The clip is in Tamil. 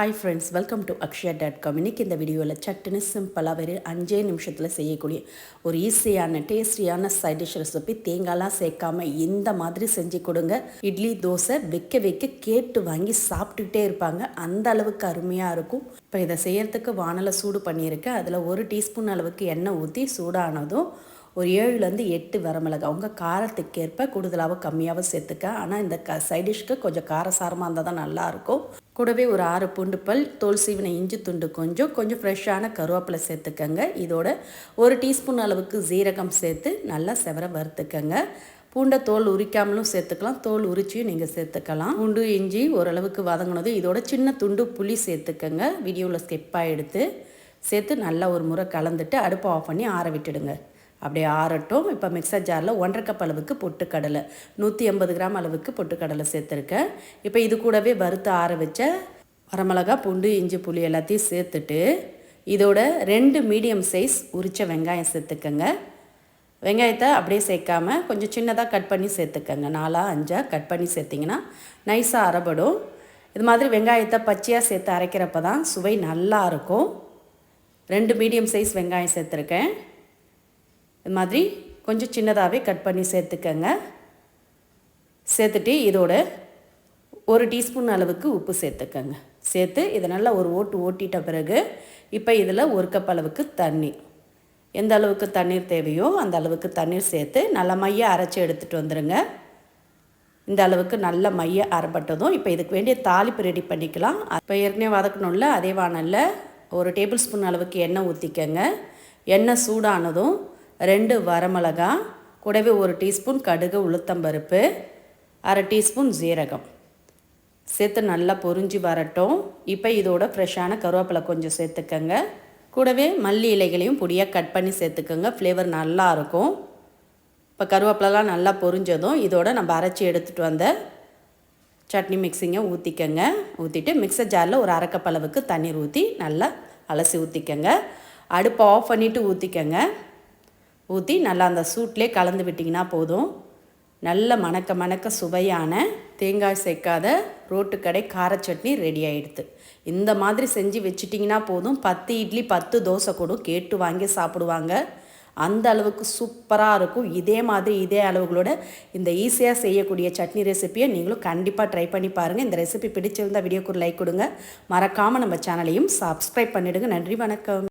Hi friends welcome to Akshaya dot com இன்றைக்கி இந்த வீடியோவில் சட்டுன்னு சிம்பிளாக வெறும் அஞ்சே நிமிஷத்தில் செய்யக்கூடிய ஒரு ஈஸியான டேஸ்டியான சைட் டிஷ் ரெசிபி தேங்காய்லாம் சேர்க்காம இந்த மாதிரி செஞ்சு கொடுங்க. இட்லி தோசை வைக்க வைக்க கேட்டு வாங்கி சாப்பிட்டுக்கிட்டே இருப்பாங்க. அந்த அளவுக்கு அருமையாக இருக்கும். இப்போ இதை செய்யறதுக்கு வானலை சூடு பண்ணியிருக்கேன் அதில் ஒரு டீஸ்பூன் அளவுக்கு எண்ணெய் ஊற்றி சூடானதும் ஒரு ஏழுலேருந்து எட்டு வரமிளகா உங்கள் காரத்துக்கேற்ப கூடுதலாக கம்மியாகவும் சேர்த்துக்க. ஆனால் இந்த க சைடிஷ்க்கு கொஞ்சம் காரசாரமாக இருந்தால் தான் நல்லாயிருக்கும் கூடவே ஒரு ஆறு பூண்டு பல் தோல் சீவின இஞ்சி துண்டு கொஞ்சம் கொஞ்சம் ஃப்ரெஷ்ஷான கருவேப்பிலை சேர்த்துக்கங்க. இதோட ஒரு டீஸ்பூன் அளவுக்கு ஜீரகம் சேர்த்து நல்லா செவர வறுத்துக்கங்க. பூண்டை தோல் உரிக்காமலும் சேர்த்துக்கலாம். தோல் உரிச்சியும் நீங்கள் சேர்த்துக்கலாம். பூண்டு இஞ்சி ஓரளவுக்கு வதங்கினது இதோட சின்ன துண்டு புளி சேர்த்துக்கங்க. வீடியோவில் ஸ்டெப்பாக எடுத்து சேர்த்து நல்லா ஒரு முறை கலந்துட்டு அடுப்பை ஆஃப் பண்ணி ஆற விட்டுடுங்க. அப்படியே ஆறட்டும். இப்போ மிக்சர் ஜாரில் ஒன்றரை கப் அளவுக்கு பொட்டுக்கடலை நூற்றி ஐம்பது கிராம் அளவுக்கு பொட்டுக்கடலை சேர்த்துருக்கேன். இப்போ இது கூடவே வறுத்து ஆற வச்ச வரமிளகா பூண்டு இஞ்சி புளி எல்லாத்தையும் சேர்த்துட்டு இதோட ரெண்டு மீடியம் சைஸ் உரித்த வெங்காயம் சேர்த்துக்கங்க. வெங்காயத்தை அப்படியே சேர்க்காம கொஞ்சம் சின்னதாக கட் பண்ணி சேர்த்துக்கங்க. நாலாக அஞ்சாக கட் பண்ணி சேர்த்திங்கன்னா நைஸாக அரைபடும் இது மாதிரி வெங்காயத்தை பச்சையாக சேர்த்து அரைக்கிறப்ப தான் சுவை நல்லா இருக்கும். ரெண்டு மீடியம் சைஸ் வெங்காயம் சேர்த்துருக்கேன். இது மாதிரி கொஞ்சம் சின்னதாகவே கட் பண்ணி சேர்த்துக்கங்க. சேர்த்துட்டு இதோட ஒரு டீஸ்பூன் அளவுக்கு உப்பு சேர்த்துக்கங்க. சேர்த்து இதை நல்லா ஒரு ஓட்டு ஓட்டிட்ட பிறகு இப்போ இதில் ஒரு கப் அளவுக்கு தண்ணி. எந்த அளவுக்கு தண்ணீர் தேவையோ அந்த அளவுக்கு தண்ணீர் சேர்த்து நல்ல மைய அரைச்சி எடுத்துகிட்டு வந்துடுங்க இந்த அளவுக்கு நல்ல மைய அரைப்பட்டதும் இப்போ இதுக்கு வேண்டிய தாளிப்பு ரெடி பண்ணிக்கலாம். இப்போ ஏற்கனவே வதக்கணும்ல அதே வானலில் ஒரு டேபிள் ஸ்பூன் அளவுக்கு எண்ணெய் ஊற்றிக்கங்க எண்ணெய் சூடானதும் ரெண்டு வரமிளகா கூடவே ஒரு டீஸ்பூன் கடுகு உளுத்தம்பருப்பு அரை டீஸ்பூன் ஜீரகம் சேர்த்து நல்லா பொறிஞ்சி வரட்டும். இப்போ இதோட ஃப்ரெஷ்ஷான கருவேப்பிலை கொஞ்சம் சேர்த்துக்கங்க. கூடவே மல்லி இலைகளையும் பொடியாக கட் பண்ணி சேர்த்துக்கோங்க. ஃப்ளேவர் நல்லாயிருக்கும் இப்போ கருவேப்பிலலாம் நல்லா பொரிஞ்சதும் இதோட நம்ம அரைச்சி எடுத்துகிட்டு வந்த சட்னி மிக்ஸிங்கை ஊற்றிக்கங்க ஊற்றிட்டு மிக்சர் ஜாரில் ஒரு அரைக்கப்பளவுக்கு தண்ணீர் ஊற்றி நல்லா அலசி ஊற்றிக்கங்க அடுப்பை ஆஃப் பண்ணிவிட்டு ஊற்றிக்கங்க ஊற்றி நல்லா அந்த சூட்லேயே கலந்து விட்டிங்கன்னா போதும். நல்ல மணக்க மணக்க சுவையான தேங்காய் சேர்க்காத ரோட்டுக்கடை கார சட்னி ரெடி ஆகிடுது இந்த மாதிரி செஞ்சு வச்சிட்டிங்கன்னா போதும். பத்து இட்லி பத்து தோசை கூட கேட்டு வாங்கி சாப்பிடுவாங்க. அந்த அளவுக்கு சூப்பராக இருக்கும். இதே மாதிரி இதே அளவுகளோட இந்த ஈஸியாக செய்யக்கூடிய சட்னி ரெசிப்பியை நீங்களும் கண்டிப்பாக ட்ரை பண்ணி பாருங்கள் இந்த ரெசிபி பிடிச்சிருந்தால் வீடியோக்கு ஒரு லைக் கொடுங்க. மறக்காமல் நம்ம சேனலையும் சப்ஸ்கிரைப் பண்ணிவிடுங்க நன்றி வணக்கம்.